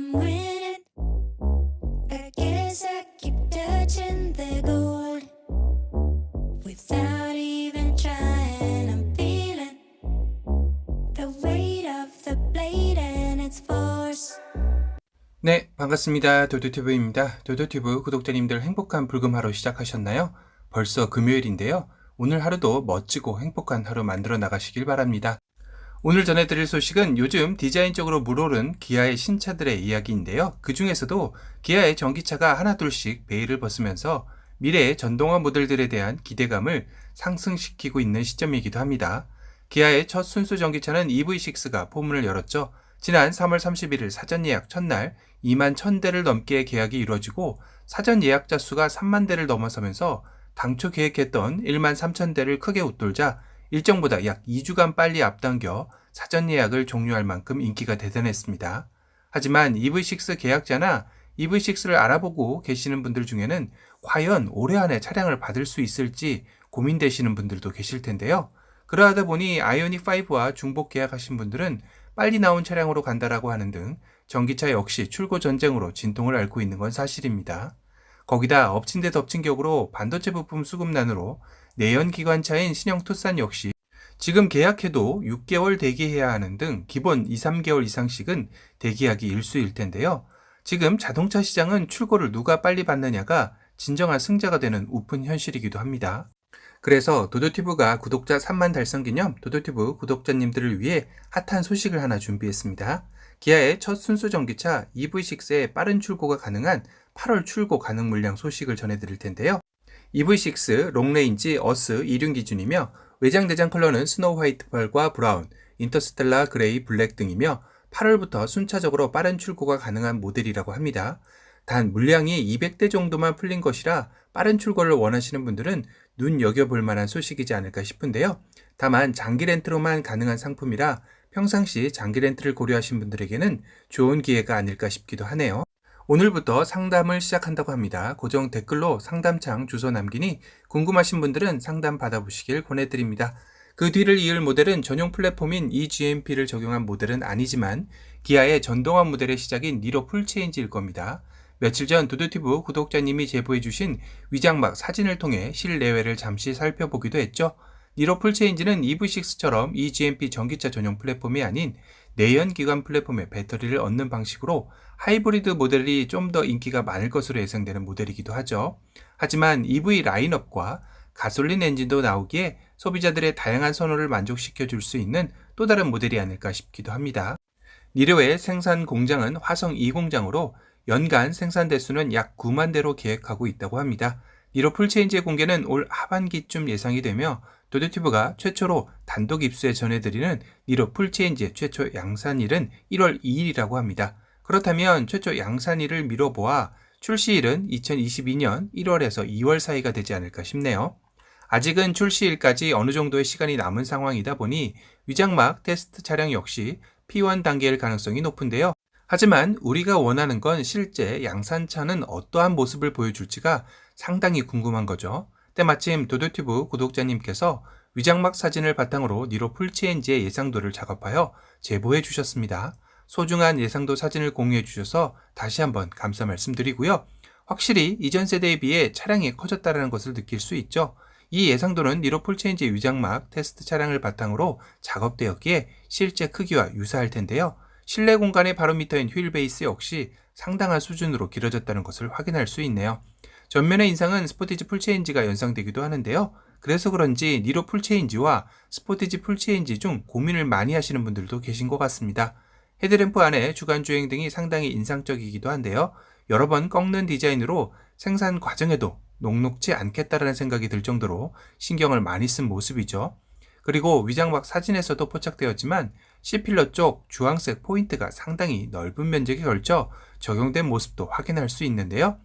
I'm winning. I guess I keep touching the gold without even trying. I'm feeling the weight of the blade and its force. 네, 반갑습니다. 도도튜브입니다. 도도튜브 구독자님들 행복한 불금 하루 시작하셨나요? 벌써 금요일인데요. 오늘 하루도 멋지고 행복한 하루 만들어 나가시길 바랍니다. 오늘 전해드릴 소식은 요즘 디자인적으로 물오른 기아의 신차들의 이야기인데요. 그 중에서도 기아의 전기차가 하나둘씩 베일을 벗으면서 미래의 전동화 모델들에 대한 기대감을 상승시키고 있는 시점이기도 합니다. 기아의 첫 순수 전기차는 EV6가 포문을 열었죠. 지난 3월 31일 사전 예약 첫날 2만 1000대를 넘게 계약이 이루어지고 사전 예약자 수가 3만 대를 넘어서면서 당초 계획했던 1만 3천 대를 크게 웃돌자 일정보다 약 2주간 빨리 앞당겨 사전 예약을 종료할 만큼 인기가 대단했습니다. 하지만 EV6 계약자나 EV6를 알아보고 계시는 분들 중에는 과연 올해 안에 차량을 받을 수 있을지 고민되시는 분들도 계실 텐데요. 그러하다 보니 아이오닉 5와 중복 계약하신 분들은 빨리 나온 차량으로 간다라고 하는 등 전기차 역시 출고 전쟁으로 진통을 앓고 있는 건 사실입니다. 거기다 엎친 데 덮친 격으로 반도체 부품 수급난으로 내연 기관차인 신형 투싼 역시 지금 계약해도 6개월 대기해야 하는 등 기본 2, 3개월 이상씩은 대기하기 일수일 텐데요. 지금 자동차 시장은 출고를 누가 빨리 받느냐가 진정한 승자가 되는 우픈 현실이기도 합니다. 그래서 도도티브가 구독자 3만 달성 기념 도도티브 구독자님들을 위해 핫한 소식을 하나 준비했습니다. 기아의 첫 순수 전기차 EV6의 빠른 출고가 가능한 8월 출고 가능 물량 소식을 전해드릴 텐데요. EV6 롱레인지 어스 2륜 기준이며 외장 내장 컬러는 스노우 화이트 펄과 브라운, 인터스텔라 그레이 블랙 등이며 8월부터 순차적으로 빠른 출고가 가능한 모델이라고 합니다. 단 물량이 200대 정도만 풀린 것이라 빠른 출고를 원하시는 분들은 눈여겨볼 만한 소식이지 않을까 싶은데요. 다만 장기 렌트로만 가능한 상품이라 평상시 장기 렌트를 고려하신 분들에게는 좋은 기회가 아닐까 싶기도 하네요. 오늘부터 상담을 시작한다고 합니다. 고정 댓글로 상담창 주소 남기니 궁금하신 분들은 상담 받아보시길 권해드립니다. 그 뒤를 이을 모델은 전용 플랫폼인 eGMP를 적용한 모델은 아니지만 기아의 전동화 모델의 시작인 니로 풀체인지일 겁니다. 며칠 전 도도티브 구독자님이 제보해주신 위장막 사진을 통해 실내외를 잠시 살펴보기도 했죠. 니로 풀체인지는 EV6처럼 eGMP 전기차 전용 플랫폼이 아닌 내연 기관 플랫폼에 배터리를 얻는 방식으로 하이브리드 모델이 좀 더 인기가 많을 것으로 예상되는 모델이기도 하죠. 하지만 EV 라인업과 가솔린 엔진도 나오기에 소비자들의 다양한 선호를 만족시켜 줄 수 있는 또 다른 모델이 아닐까 싶기도 합니다. 니로의 생산 공장은 화성 2공장으로 연간 생산 대수는 약 9만 대로 계획하고 있다고 합니다. 니로 풀체인지의 공개는 올 하반기쯤 예상이 되며 도도티브가 최초로 단독 입수에 전해드리는 니로 풀체인지의 최초 양산일은 1월 2일이라고 합니다. 그렇다면 최초 양산일을 미뤄보아 출시일은 2022년 1월에서 2월 사이가 되지 않을까 싶네요. 아직은 출시일까지 어느 정도의 시간이 남은 상황이다 보니 위장막 테스트 차량 역시 P1 단계일 가능성이 높은데요. 하지만 우리가 원하는 건 실제 양산차는 어떠한 모습을 보여줄지가 상당히 궁금한 거죠. 때마침 도도튜브 구독자님께서 위장막 사진을 바탕으로 니로 풀체인지의 예상도를 작업하여 제보해 주셨습니다. 소중한 예상도 사진을 공유해 주셔서 다시 한번 감사 말씀드리고요. 확실히 이전 세대에 비해 차량이 커졌다는 것을 느낄 수 있죠. 이 예상도는 니로 풀체인지 위장막 테스트 차량을 바탕으로 작업되었기에 실제 크기와 유사할 텐데요. 실내 공간의 바로미터인 휠 베이스 역시 상당한 수준으로 길어졌다는 것을 확인할 수 있네요. 전면의 인상은 스포티지 풀체인지가 연상되기도 하는데요. 그래서 그런지 니로 풀체인지와 스포티지 풀체인지 중 고민을 많이 하시는 분들도 계신 것 같습니다. 헤드램프 안에 주간 주행 등이 상당히 인상적이기도 한데요. 여러 번 꺾는 디자인으로 생산 과정에도 녹록지 않겠다라는 생각이 들 정도로 신경을 많이 쓴 모습이죠. 그리고 위장막 사진에서도 포착되었지만 C필러 쪽 주황색 포인트가 상당히 넓은 면적에 걸쳐 적용된 모습도 확인할 수 있는데요.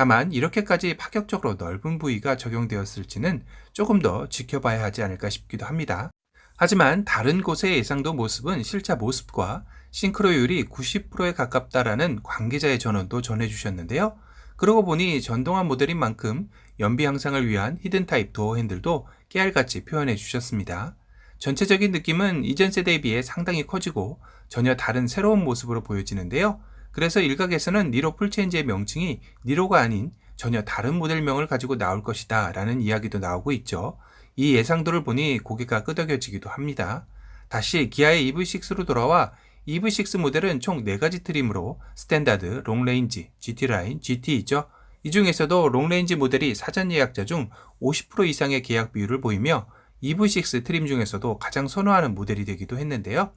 다만 이렇게까지 파격적으로 넓은 부위가 적용되었을지는 조금 더 지켜봐야 하지 않을까 싶기도 합니다. 하지만 다른 곳의 예상도 모습은 실차 모습과 싱크로율이 90%에 가깝다라는 관계자의 전원도 전해주셨는데요. 그러고 보니 전동화 모델인 만큼 연비 향상을 위한 히든 타입 도어 핸들도 깨알같이 표현해 주셨습니다. 전체적인 느낌은 이전 세대에 비해 상당히 커지고 전혀 다른 새로운 모습으로 보여지는데요. 그래서 일각에서는 니로 풀체인지의 명칭이 니로가 아닌 전혀 다른 모델명을 가지고 나올 것이다 라는 이야기도 나오고 있죠. 이 예상도를 보니 고개가 끄덕여지기도 합니다. 다시 기아의 EV6로 돌아와 EV6 모델은 총 4가지 트림으로 스탠다드, 롱레인지, GT라인, GT이죠. 이 중에서도 롱레인지 모델이 사전 예약자 중 50% 이상의 계약 비율을 보이며 EV6 트림 중에서도 가장 선호하는 모델이 되기도 했는데요.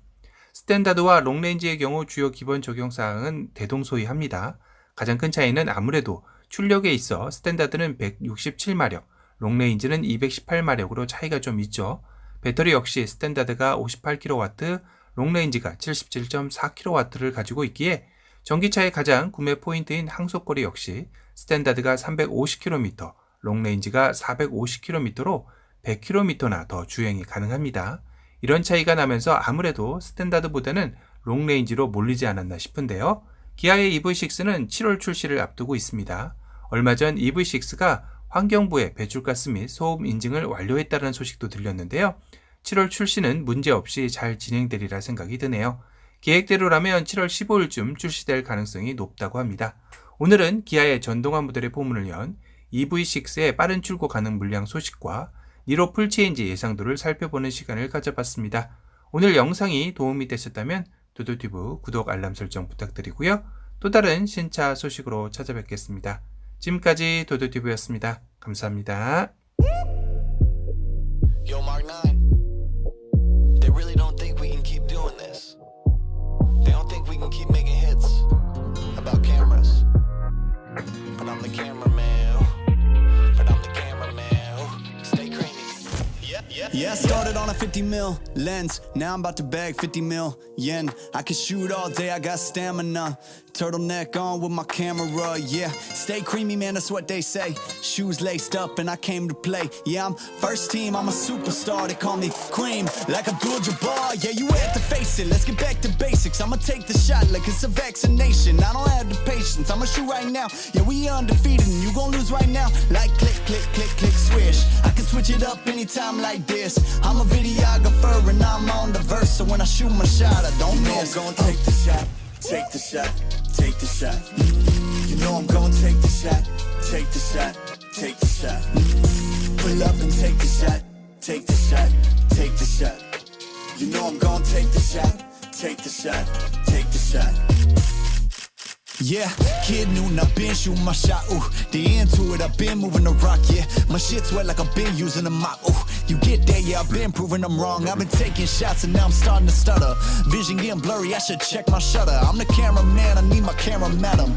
스탠다드와 롱레인지의 경우 주요 기본 적용 사항은 대동소이합니다. 가장 큰 차이는 아무래도 출력에 있어 스탠다드는 167마력, 롱레인지는 218마력으로 차이가 좀 있죠. 배터리 역시 스탠다드가 58kW, 롱레인지가 77.4kW를 가지고 있기에 전기차의 가장 구매 포인트인 항속거리 역시 스탠다드가 350km, 롱레인지가 450km로 100km나 더 주행이 가능합니다. 이런 차이가 나면서 아무래도 스탠다드보다는 롱레인지로 몰리지 않았나 싶은데요. 기아의 EV6는 7월 출시를 앞두고 있습니다. 얼마 전 EV6가 환경부의 배출가스 및 소음 인증을 완료했다는 소식도 들렸는데요. 7월 출시는 문제없이 잘 진행되리라 생각이 드네요. 계획대로라면 7월 15일쯤 출시될 가능성이 높다고 합니다. 오늘은 기아의 전동화 모델의 포문을 연 EV6의 빠른 출고 가능 물량 소식과 니로 풀체인지 예상도를 살펴보는 시간을 가져봤습니다. 오늘 영상이 도움이 되셨다면 도도튜브 구독 알람 설정 부탁드리고요. 또 다른 신차 소식으로 찾아뵙겠습니다. 지금까지 도도튜브였습니다. 감사합니다. Yo, Mark 9. They really don't Yeah, I started on a 50 mil lens. Now I'm about to bag 50 mil yen. I can shoot all day, I got stamina. Turtleneck on with my camera, yeah. Stay creamy, man, that's what they say. Shoes laced up, and I came to play. Yeah, I'm first team, I'm a superstar. They call me cream, like Abdul Jabbar. Yeah, you have to face it. Let's get back to basics. I'ma take the shot like it's a vaccination. I don't have the patience, I'ma shoot right now. Yeah, we undefeated, and you gon' lose right now. Like click, click, click, click, swish. I can switch it up anytime like this. I'm a videographer and I'm on the verse, so when I shoot my shot, I don't miss. I'm gonna take the shot, take the shot, take the shot. You know I'm gonna take the shot, take the shot, take the shot. Pull up and take the shot, take the shot, take the shot. You know I'm gonna take the shot, take the shot, take the shot. Yeah, kid Newton, I've been shooting my shot, ooh. The into it, I've been moving the rock, yeah. My shit's wet like I've been using a mop, ooh. You get there, yeah, I've been proving I'm wrong. I've been taking shots and now I'm starting to stutter. Vision getting blurry, I should check my shutter. I'm the cameraman, I need my camera madam.